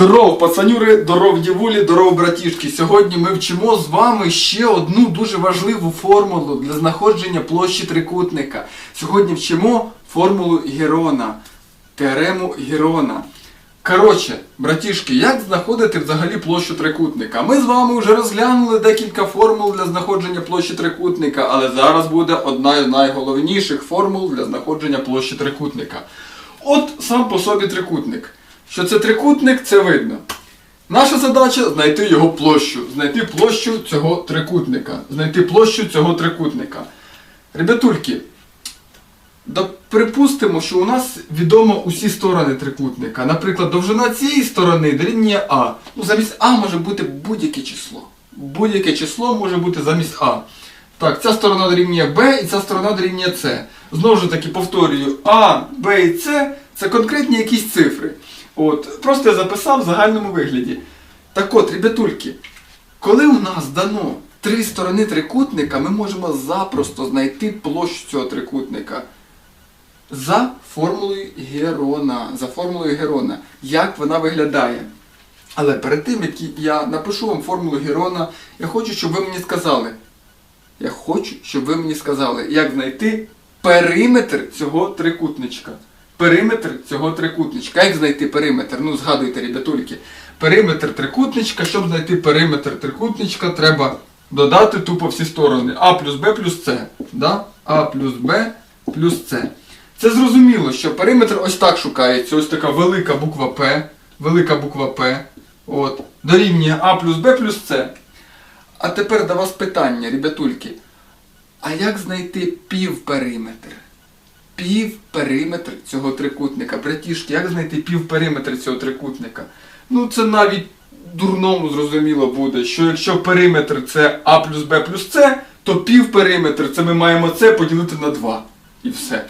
Здоров, пацанюри, здоров дівулі, здоров братішки. Сьогодні ми вчимо з вами ще одну дуже важливу формулу для знаходження площі трикутника. Сьогодні вчимо формулу Герона, теорему Герона. Коротше, братішки, як знаходити взагалі площу трикутника? Ми з вами вже розглянули декілька формул для знаходження площі трикутника, але зараз буде одна з найголовніших формул для знаходження площі трикутника. От сам по собі трикутник. Що це трикутник, це видно. Наша задача знайти його площу, знайти площу цього трикутника, знайти площу цього трикутника. Ребятульки, да припустимо, що у нас відомо усі сторони трикутника. Наприклад, довжина цієї сторони дорівнює А. Ну, замість А може бути будь-яке число. Будь-яке число може бути замість А. Так, ця сторона дорівнює Б і ця сторона дорівнює С. Знову ж таки повторюю, А, Б і С це конкретні якісь цифри. От, просто я записав в загальному вигляді. Так от, ребятульки, коли у нас дано три сторони трикутника, ми можемо запросто знайти площу цього трикутника за формулою Герона. За формулою Герона. Як вона виглядає? Але перед тим, як я напишу вам формулу Герона, я хочу, щоб ви мені сказали. Я хочу, щоб ви мені сказали, як знайти периметр цього трикутничка. Периметр цього трикутничка. Як знайти периметр? Ну, згадуйте, ребятульки. Периметр трикутничка, щоб знайти периметр трикутничка, треба додати тупо всі сторони. А плюс Б плюс С. Да? А плюс Б плюс С. Це зрозуміло, що периметр ось так шукається. Ось така велика буква П. Велика буква П. От. Дорівнює А плюс Б плюс С. А тепер до вас питання, ребятульки. А як знайти півпериметр? Півпериметр цього трикутника. Братішки, як знайти півпериметр цього трикутника? Ну це навіть дурному зрозуміло буде, що якщо периметр це А плюс Б плюс С, то півпериметр це ми маємо С поділити на 2. І все.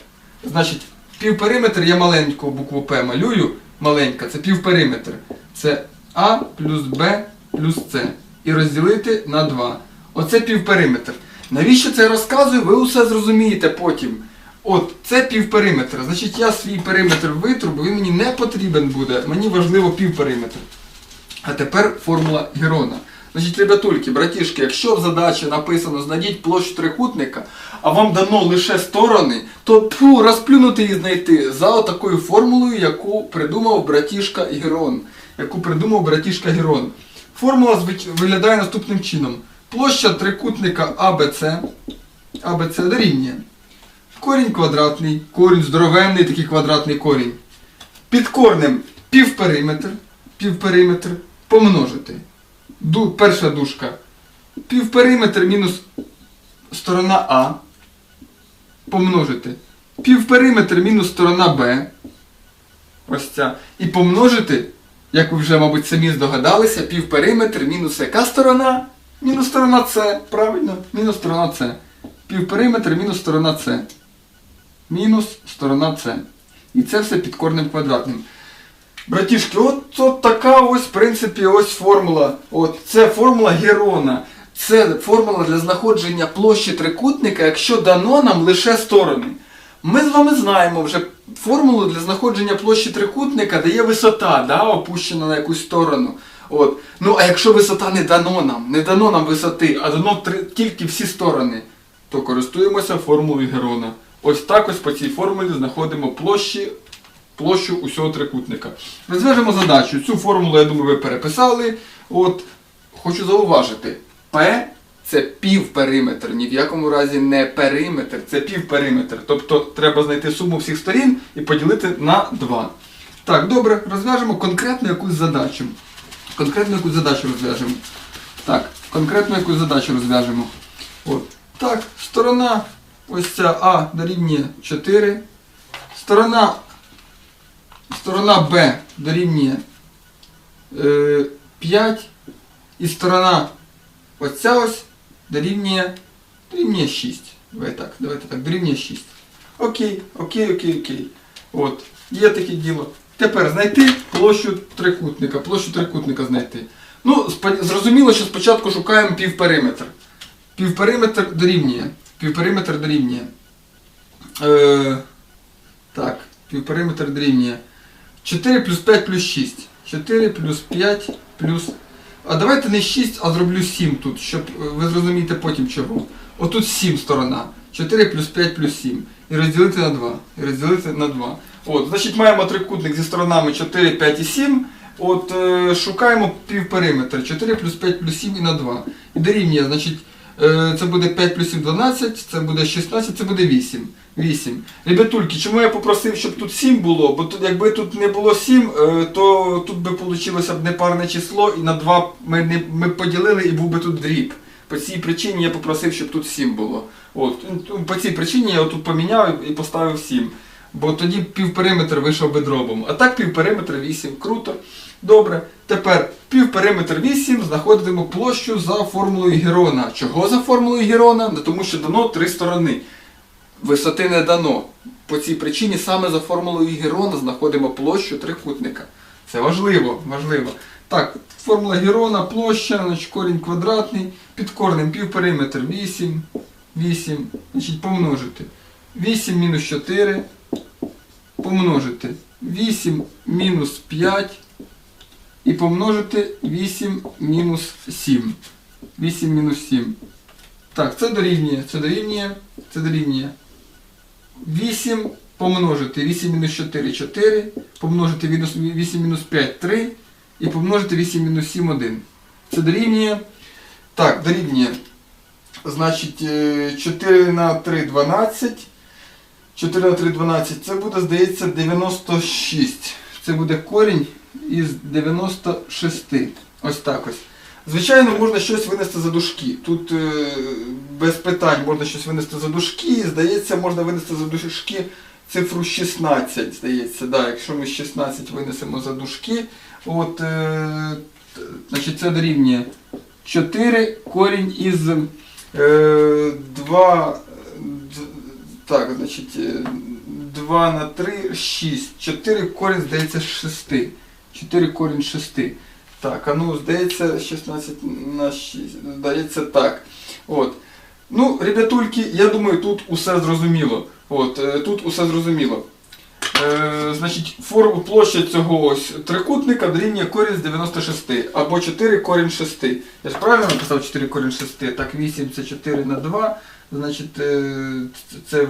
Значить, півпериметр я маленьку букву П малюю. Маленька, це півпериметр. Це А плюс Б плюс С. І розділити на 2. Оце півпериметр. Навіщо це розказую, ви усе зрозумієте потім. От, це півпериметр. Значить, я свій периметр витру, бо він мені не потрібен буде. Мені важливо півпериметр. А тепер формула Герона. Значить, ребятульки, братішки, якщо в задачі написано знайдіть площу трикутника, а вам дано лише сторони, то пфу, розплюнути і знайти за отакою формулою, яку придумав братішка Герон. Яку придумав братішка Герон. Формула виглядає наступним чином. Площа трикутника АБЦ, АБЦ дорівнює. Корінь квадратний, корінь здоровенний, такий квадратний корінь. Під корнем півпериметр, півпериметр помножити. Ду, перша дужка. Півпериметр мінус сторона А. Помножити. Півпериметр мінус сторона Б. Ось ця. І помножити, як ви вже, мабуть, самі здогадалися, півпериметр мінус яка сторона? Мінус сторона С. Правильно? Мінус сторона С. Півпериметр мінус сторона С. Мінус сторона С. І це все під корнем квадратним. Братішки, от, от така ось, в принципі, ось формула. От це формула Герона. Це формула для знаходження площі трикутника, якщо дано нам лише сторони. Ми з вами знаємо вже формулу для знаходження площі трикутника, де є висота, да, опущена на якусь сторону. От. Ну а якщо висота не дано нам, не дано нам висоти, а дано три, тільки всі сторони, то користуємося формулою Герона. Ось так ось по цій формулі знаходимо площі площу усього трикутника. Розв'яжемо задачу. Цю формулу, я думаю, ви переписали. От, хочу зауважити, P це півпериметр, ні в якому разі не периметр, це півпериметр. Тобто треба знайти суму всіх сторін і поділити на 2. Так, добре, розв'яжемо конкретну якусь задачу. Конкретну якусь задачу розв'яжемо. Так, конкретну якусь задачу розв'яжемо. От. Так, сторона ось ця А дорівнює 4. Сторона Сторона Б дорівнює е, 5. І сторона оця ось дорівнює, дорівнює 6. Давайте так, давайте так, дорівнює 6. Окей, окей, окей, окей. От, є таке діло. Тепер знайти площу трикутника. Площу трикутника знайти. Ну, зрозуміло, що спочатку шукаємо півпериметр. Півпериметр дорівнює. Півпериметр дорівнює. Е, так, півпериметр дорівнює. 4 плюс 5 плюс 6. 4 плюс 5 плюс. А давайте не 6, а зроблю 7 тут, щоб е, ви зрозумієте потім чого. Отут 7 сторона. 4 плюс 5 плюс 7. І розділити на 2. І розділити на 2. От, значить, маємо трикутник зі сторонами 4, 5 і 7. От е, шукаємо півпериметр. 4 плюс 5 плюс 7 і на 2. І дорівнює, значить, це буде 5 плюс 7 12, це буде 16, це буде 8. 8. Ребятульки, чому я попросив, щоб тут 7 було? Бо тут, якби тут не було 7, е, то тут би вийшло б непарне число, і на 2 ми, не, ми поділили і був би тут дріб. По цій причині я попросив, щоб тут 7 було. От, по цій причині я тут поміняв і поставив 7. Бо тоді півпериметр вийшов би дробом. А так півпериметр 8. Круто. Добре. Тепер півпериметр 8 знаходимо площу за формулою Герона. Чого за формулою Герона? Ну, Тому що дано три сторони. Висоти не дано. По цій причині саме за формулою Герона знаходимо площу трикутника. Це важливо, важливо. Так, формула Герона, площа, значить, корінь квадратний, під корнем півпериметр 8, 8, значить помножити. 8 мінус 4, помножити 8 мінус 5 і помножити 8 мінус 7. 8 мінус 7. Так, це дорівнює, це дорівнює, це дорівнює. 8 помножити 8 мінус 4 4, помножити 8 мінус 5 3 і помножити 8 мінус 7 1. Це дорівнює. Так, дорівнює. Значить, е, 4 на 3 12. 4 на 3 12. Це буде, здається, 96. Це буде корінь із 96. Ось так ось. Звичайно, можна щось винести за дужки. Тут е, без питань можна щось винести за дужки. Здається, можна винести за дужки цифру 16. Здається, да, якщо ми 16 винесемо за дужки, от, е, значить, це дорівнює 4 корінь із е, 2. Так, значить, е, 2 на 3, 6. 4 корінь, здається, 6. 4 корінь 6. Так, а ну, здається, 16 на 6. Здається так. От. Ну, ребятульки, я думаю, тут усе зрозуміло. От, е, тут усе зрозуміло. Е, значить, форму площа цього ось трикутника дорівнює корінь з 96. Або 4 корінь 6. Я ж правильно написав 4 корінь 6? Так, 8 це 4 на 2. Значить, е, це-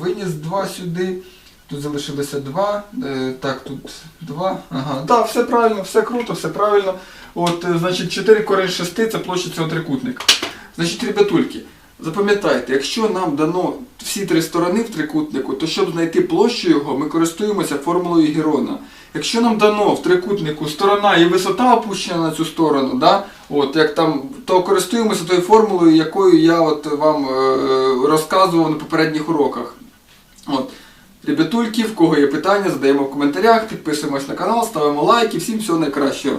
виніс 2 сюди. Тут залишилося 2. Е, так, тут 2. Ага. Так, все правильно, все круто, все правильно. От, е, значить, 4 корінь 6 це площа цього трикутника. Значить, ребятульки, запам'ятайте, якщо нам дано всі три сторони в трикутнику, то щоб знайти площу його, ми користуємося формулою Герона. Якщо нам дано в трикутнику сторона і висота опущена на цю сторону, да, от, як там, то користуємося тою формулою, якою я от вам е, розказував на попередніх уроках. От. Ребятульки, в кого є питання, задаємо в коментарях, підписуємось на канал, ставимо лайки. Всім всього найкращого.